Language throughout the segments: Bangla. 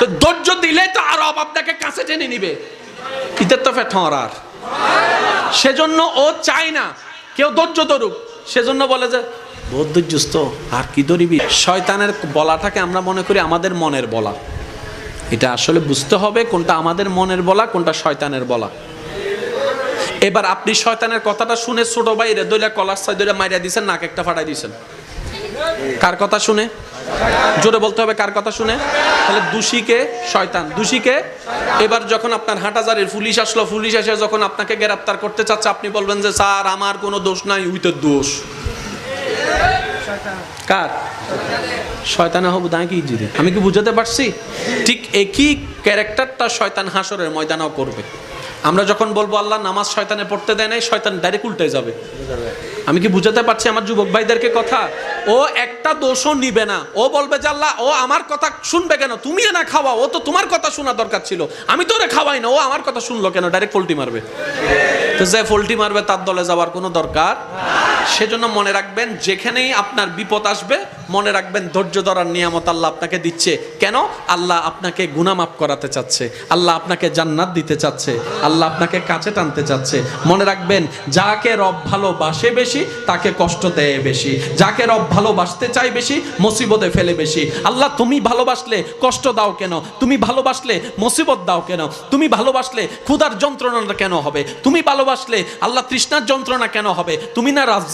তো ধৈর্য দিলে তো আরও আপনাকে কাছে টেনে নিবে। ইতে তো ফেঠর আর। সেজন্য ও চায় না, কেউ ধৈর্য ধরুক। সেজন্য বলে যে ধৈর্যস্ত আর কি ধরিবি? শয়তানের বলাটাকে আমরা মনে করি আমাদের মনের বলা। এটা আসলে বুঝতে হবে কোনটা আমাদের মনের বলা, কোনটা শয়তানের বলা। এবার আপনি শয়তানের কথাটা শুনে ছোট বাইরে দইলা কলার সাই দইলা মাইরা দিয়েছেন নাক একটা ফাটাই দিছেন। কার কথা শুনে? জোরে বলতে হবে কার কথা শুনে? তাহলে দোষীকে শয়তান, দোষীকে? এবার যখন আপনার হাঁটাজারের পুলিশ আসলো, পুলিশ এসে যখন আপনাকে গ্রেপ্তার করতে চাচ্ছে, আপনি বলবেন যে, স্যার, আমার কোনো দোষ নাই উইতে দোষ। কার? শয়তানে হব দাঁড়িয়ে কি জিদি আমি কি বুঝাতে পারছি? ঠিক একই ক্যারেক্টারটা শয়তান হাসরের ময়দানেও করবে। আমরা যখন বলব, আল্লাহ নামাজ শয়তানে পড়তে দেয় নাই, শয়তান ডাইরেক্ট উল্টে যাবে। আমি কি বুঝাতে পারছি আমার যুবক ভাইদেরকে কথা? ও একটা দোষও নিবে না। ও বলবে যে, আল্লাহ, ও আমার কথা শুনবে কেন? তুমি না খাওয়া, ও তো তোমার কথা শোনা দরকার ছিল। আমি তো ওরে খাওয়াই না, ও আমার কথা শুনলো কেন? ডাইরেক্ট পোল্টি মারবে। তো যে পোল্টি মারবে, তার দলে যাওয়ার কোনো দরকার সেজন্য মনে রাখবেন, যেখানেই আপনার বিপদ আসবে, মনে রাখবেন ধৈর্য ধরার নিয়ামত আল্লাহ আপনাকে দিচ্ছে। কেন? আল্লাহ আপনাকে গুনামাপ করাতে চাচ্ছে। আল্লাহ আপনাকে জান্নাত দিতে চাচ্ছে। আল্লাহ আপনাকে কাছে টানতে চাচ্ছে। মনে রাখবেন, যাকে রব ভালোবাসে বেশি, তাকে কষ্ট দেয় বেশি। যাকে রব ভালোবাসতে চায় বেশি, মুসিবতে ফেলে বেশি। আল্লাহ, তুমি ভালোবাসলে কষ্ট দাও কেন? তুমি ভালোবাসলে মুসিবত দাও কেন? তুমি ভালোবাসলে ক্ষুধার যন্ত্রণাটা কেন হবে? তুমি ভালোবাসলে আল্লাহ তৃষ্ণার যন্ত্রণা কেন হবে? তুমি না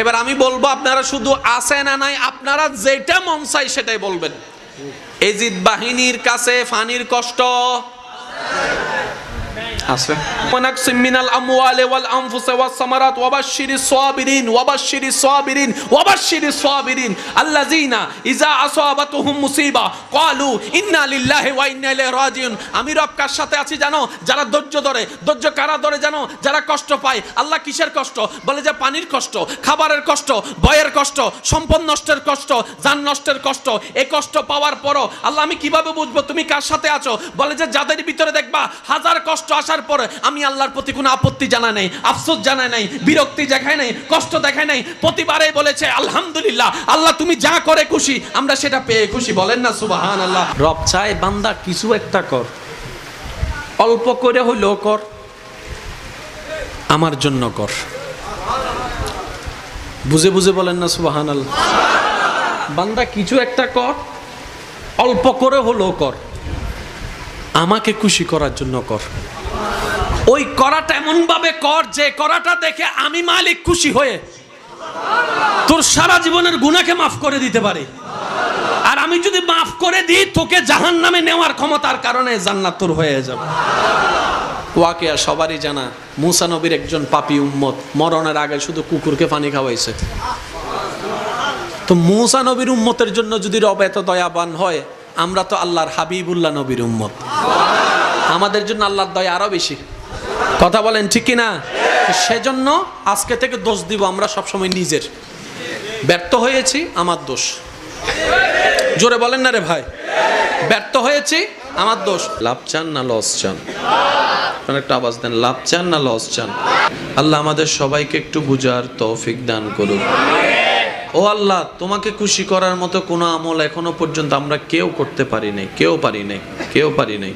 এবার আমি বলব, আপনারা শুধু আছে না নাই, আপনারা যেটা মন চাই সেটাই বলবেন। এজিদ বাহিনীর কাছে ফানির কষ্ট। আমি রক্ষার সাথে আছি জানো, যারা ধৈর্য ধরে, ধৈর্য কারা ধরে জানো? যারা কষ্ট পায়, আল্লাহ কিসের কষ্ট? বলে যে পানির কষ্ট, খাবারের কষ্ট ভয়ের কষ্ট, সম্পদ নষ্টের কষ্ট, যান নষ্টের কষ্ট, এ কষ্ট পাওয়ার পরও আল্লাহ আমি কীভাবে বুঝব? তুমি কার সাথে আছো? বলে যে যাদের ভিতরে দেখবা, হাজার কষ্ট আসে আসার পরে আমি আল্লাহর প্রতি কোনো আপত্তি জানা নাই, আফসোস জানা নাই, বিরক্তি দেখায় নাই, কষ্ট দেখায় নাই। প্রতিবারে বলেছে, আলহামদুলিল্লাহ, আল্লাহ তুমি যা করে খুশি, আমরা সেটা পেয়ে খুশি। বলেন না সুবাহান আল্লাহ রব চায় বান্দা কিছু একটা কর, অল্প করে হইলেও কর, আমার জন্য কর। বুঝে বুঝে বলেন না সুবাহান আল্লাহ বান্দা কিছু একটা কর, অল্প করে হলেও কর, আমাকে খুশি করার জন্য কর। ওই করাটা এমন ভাবে কর যে করাটা দেখে আমি মালিক খুশি হয়ে তোর সারা জীবনের গুণাকে মাফ করে দিতে পারি। আর আমি যদি মাফ করে দিই, তোকে জাহান নামে নেওয়ার ক্ষমতার কারণে জান্নাত তোর হয়ে যাবে। ওয়াকিয়া, সবারই জানা, মুসা নবীর একজন পাপি উম্মত, মরণের আগে শুধু কুকুরকে পানি খাওয়াইছে। তো মুসা নবীর উম্মতের জন্য যদি রব এত দয়াবান হয়, আমরা তো আল্লাহর হাবিবুল্লাহ নবীর উম্মত। আমাদের জন্য আল্লাহর দয়া আরও বেশি। কথা বলেন ঠিক কি না সেজন্য আজকে থেকে দোষ দিব আমরা সবসময় নিজের। ব্যর্থ হয়েছি আমার দোষ। জোরে বলেন না রে ভাই। ব্যর্থ হয়েছি আমার দোষ। লাভ চান না লস চান? একটা আওয়াজ দেন লাভ চান না লস চান? আল্লাহ আমাদের সবাইকে একটু বুঝার তৌফিক দান করুন ও আল্লাহ তোমাকে খুশি করার মতো কোনো আমল এখনও পর্যন্ত আমরা কেউ করতে পারি নাই কেউ পারি নাই কেউ পারি নাই।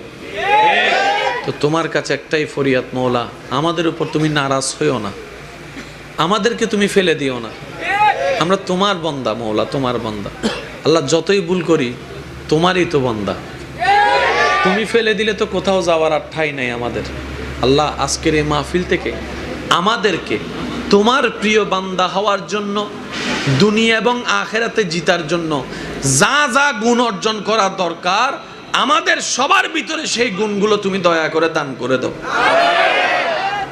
তো তোমার কাছে একটাই ফরিয়াদ, মৌলা, আমাদের উপর তুমি নারাজ হইও না। আমাদেরকে তুমি ফেলে দিও না। আমরা তোমার বন্দা, মৌলা, তোমার বন্দা। আল্লাহ যতই ভুল করি, তোমারই তো বন্দা। তুমি ফেলে দিলে তো কোথাও যাওয়ার আর ঠাই নাই আমাদের। আল্লাহ আজকের এই মাহফিল থেকে আমাদেরকে তোমার প্রিয় বান্দা হওয়ার জন্য, দুনিয়া এবং আখেরাতে জিতার জন্য যা যা গুণ অর্জন করা দরকার আমাদের সবার ভিতরে সেই গুণগুলো তুমি দয়া করে দান করে দাও।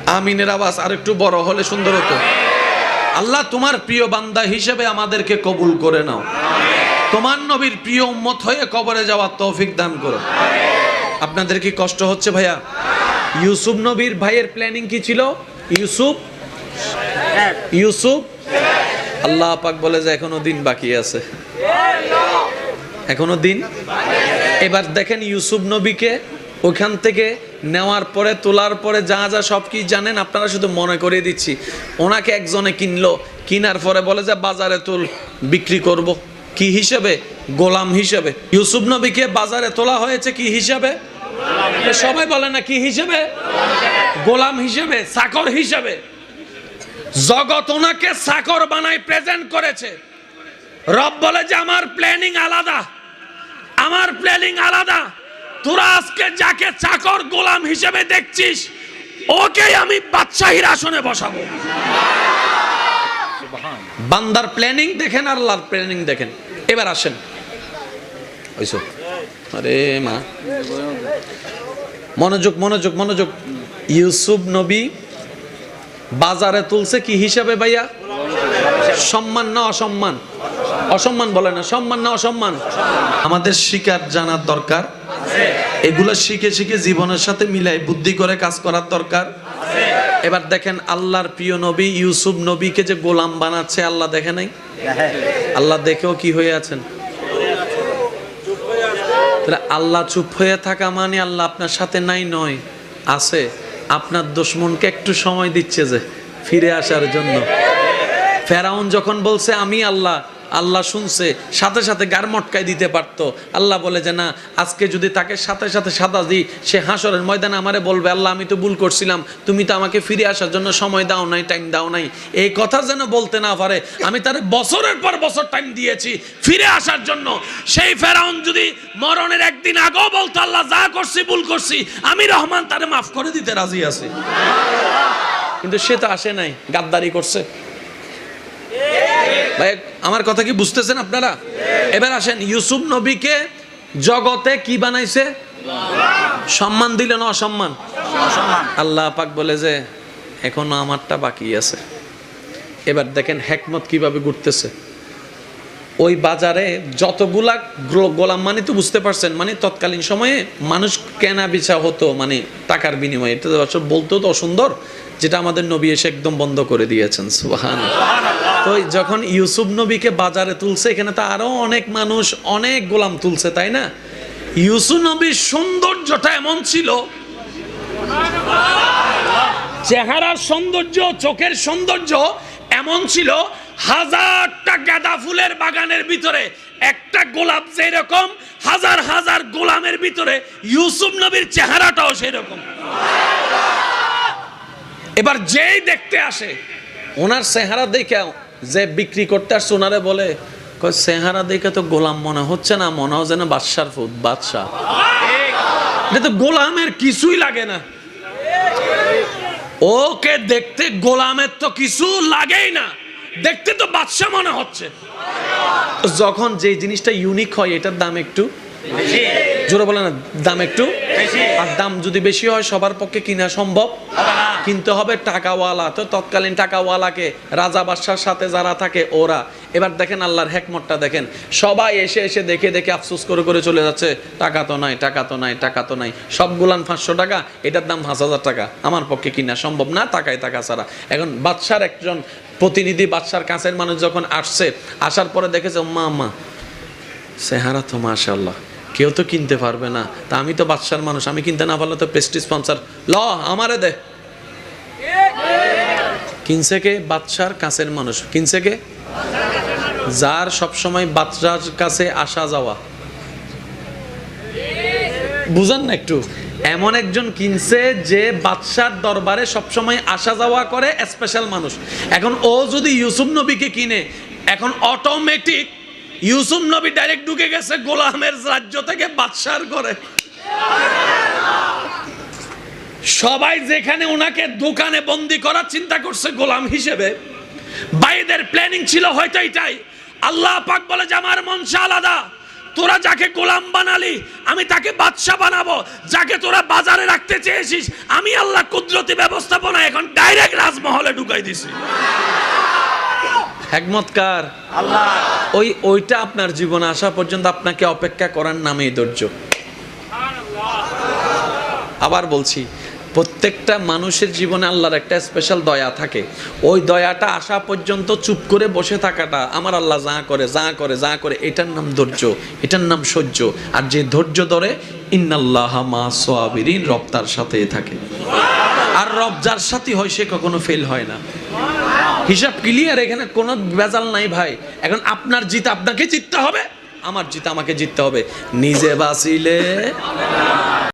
আমিনের আওয়াজ আর একটু বড় হলে সুন্দর হতো। আল্লাহ তোমার প্রিয় বান্দা হিসেবে আমাদেরকে কবুল করে নাও। তোমার নবীর প্রিয় উম্মত হয়ে কবরে যাওয়ার তৌফিক দান করো। আপনাদের কি কষ্ট হচ্ছে ভাইয়া? ইউসুফ নবীর ভাইয়ের প্ল্যানিং কি ছিল? ইউসুফ? ইউসুফ? আল্লাহ পাক বলে যে এখনও দিন বাকি আছে। এখনও দিন? এবার দেখেন ইউসুফ নবীকে ওখান থেকে নেওয়ার পরে, তোলার পরে যা যা সব কি জানেন? আপনারা শুধু মনে করিয়ে দিচ্ছি। ওনাকে একজনে কিনলো। কিনার পরে বলে যে, বাজারে তুল, বিক্রি করব। কি হিসেবে? গোলাম হিসেবে। ইউসুফ নবীকে বাজারে তোলা হয়েছে কি হিসাবে? সবাই বলে না, কি হিসেবে? গোলাম হিসেবে চাকর হিসেবে। জগৎ ওনাকে চাকর বানায় প্রেজেন্ট করেছে। রব বলে যে, আমার প্ল্যানিং আলাদা। আমার প্ল্যানিং আলাদা। তোরা আজকে যাকে চাকর গোলাম হিসেবে দেখছিস ওকে আমি বাদশাহীর আসনে বসাবো। বান্দার প্ল্যানিং দেখেন আর আল্লাহর প্ল্যানিং দেখেন। এবার আসেন। ওইসো। আরে মা। মনোযোগ মনোযোগ মনোযোগ। ইউসুফ নবী বাজারে তুলছে কি হিসাবে ভাইয়া? সম্মান না অসম্মান? অসম্মান বলে না, সম্মান না অসম্মান। আমাদের শিকার জানার দরকার। এগুলো শিখে শিখে জীবনের সাথে মিলাই বুদ্ধি করে কাজ করার দরকার। এবার দেখেন আল্লাহর প্রিয় নবী ইউসুফ নবীকে যে গোলাম বানাচ্ছে, আল্লাহ দেখে নাই? আল্লাহ দেখেও কি হয়ে আছেন? তাহলে আল্লাহ চুপ হয়ে থাকা মানে আল্লাহ আপনার সাথে নাই নয়, আছে। আপনার দুশ্মনকে একটু সময় দিচ্ছে যে ফিরে আসার জন্য। ফেরাউন যখন বলছে, আমি আল্লাহ আল্লাহ শুনছে, সাথে সাথে গার মটকায় দিতে পারতো। আল্লাহ বলে যে, না, আজকে যদি তাকে সাথে সাথে সাদা দিই, সে হাসরের ময়দানে আমারে বলবে, আল্লাহ, আমি তো ভুল করছিলাম, তুমি তো আমাকে ফিরে আসার জন্য সময় দাও নাই টাইম দাও নাই। এই কথা যেন বলতে না পারে, আমি তার বছরের পর বছর টাইম দিয়েছি, ফিরে আসার জন্য। সেই ফেরাউন যদি মরণের একদিন আগেও বলতো, আল্লাহ, যা করছি, ভুল করছি, আমি রহমান তারে মাফ করে দিতে রাজি আছি। কিন্তু সে তো আসে নাই, গাদ্দারি করছে। ভাই আমার কথা কি বুঝতেছেন আপনারা? এবার আসেন ইউসুফ নবীকে জগতে কি বানাইছে? সম্মান দিল না অসম্মান? আল্লাহ পাক বলে যে এখনও আমারটা বাকি আছে। এবার দেখেন হেকমত কীভাবে ঘুরতেছে। ওই বাজারে যতগুলা গোলাম মানে তো বুঝতে পারছেন মানে তৎকালীন সময়ে মানুষ কেনা বেচা হতো মানে টাকার বিনিময়ে। এটা বলতেও তো অসুন্দর যেটা আমাদের নবী এসে একদম বন্ধ করে দিয়েছেন সুবাহান তো যখন ইউসুফ নবীকে বাজারে তুলছে, এখানে তো আরও অনেক মানুষ, অনেক গোলাম তুলছে, তাই না? ইউসুফ নবীর সৌন্দর্যটা এমন ছিল, চেহারার সৌন্দর্য, চোখের সৌন্দর্য এমন ছিল, হাজারটা গাঁদা ফুলের বাগানের ভিতরে একটা গোলাপ যেরকম, হাজার হাজার গোলামের ভিতরে ইউসুফ নবীর চেহারাটাও সেরকম। এবার যেই দেখতে আসে ওনার চেহারা দেখে যে বিক্রি করতে আসছে, ওনারে বলে, কয়, চেহারা দেখে তো গোলাম মনে হচ্ছে না মনে হয় যেন বাদশার ফুদ বাদশাহ। তো গোলামের কিছুই লাগে না। ওকে দেখতে গোলামের তো কিছু লাগেই না। দেখতে তো বাদশা মনে হচ্ছে। যখন যে জিনিসটা ইউনিক হয়, এটার দাম একটু জোরে বলে না দাম একটু? আর দাম যদি বেশি হয় সবার পক্ষে কিনা সম্ভব? কিনতে হবে টাকাওয়ালা। তো তৎকালীন টাকাওয়ালাকে রাজা বাদশার সাথে যারা থাকে ওরা। এবার দেখেন আল্লাহর হেকমতটা দেখেন। সবাই এসে এসে দেখে দেখে আফসোস করে করে চলে যাচ্ছে। টাকা তো নাই টাকা তো নাই টাকা তো নাই। সবগুলান পাঁচশো টাকা এটার দাম পাঁচ হাজার টাকা। আমার পক্ষে কিনা সম্ভব না টাকায় টাকা ছাড়া। এখন বাদশার একজন প্রতিনিধি বাদশার কাছের মানুষ যখন আসছে আসার পরে দেখেছে মা মা চেহারা তো মাশাল্লাহ কেউ তো কিনতে পারবে না। তা আমি তো বাদশার মানুষ, আমি কিনতে না পারলে তো প্রেস্টিজ স্পন্সার ল, আমারে দে। কিনছে কে? বাদশার কাছের মানুষ। কিনছে কে? যার সবসময় বাদশার কাছে আসা যাওয়া। বুঝান না একটু। এমন একজন কিনছে যে বাদশার দরবারে সবসময় আসা যাওয়া করে স্পেশাল মানুষ। এখন ও যদি ইউসুফ নবীকে কিনে, এখন অটোমেটিক ইউসুফ নবী ডাইরেক্ট ঢুকে গেছে গোলামের রাজ্য থেকে বাদশার করে সবাই যেখানে ওনাকে দোকানে বন্দি করার চিন্তা করছে, গোলাম হিসেবে। বাইদের প্ল্যানিং ছিল হয়তো এটাই। আল্লাহ পাক বলে যে, আমার মনসা আলাদা। তোরা যাকে গোলাম বানালি, আমি তাকে বাদশা বানাবো। যাকে তোরা বাজারে রাখতে চেয়েছিস, আমি আল্লাহ কুদরতি ব্যবস্থাপনা এখন ডাইরেক্ট রাজমহলে ঢুকাই দিছি। একমতকার আল্লাহ। ওই ওইটা আপনার জীবনে আসা পর্যন্ত আপনাকে অপেক্ষা করার নামেই ধৈর্য। আবার বলছি প্রত্যেকটা মানুষের জীবনে আল্লাহর একটা স্পেশাল দয়া থাকে। ওই দয়াটা আসা পর্যন্ত চুপ করে বসে থাকাটা আমার আল্লাহ যা করে যা করে যা করে এটার নাম ধৈর্য এটার নাম সহ্য। আর যে ধৈর্য ধরে ইন্নাল্লাহ মা সোয়াবিরিন রব তার সাথে থাকে। আর রব যার সাথে হয় সে কখনো ফেল হয় না। হিসাব ক্লিয়ার এখানে কোনো ভেজাল নাই ভাই। এখন আপনার জিত আপনাকে জিততে হবে, আমার জিত আমাকে জিততে হবে। নিজে বাঁচিলে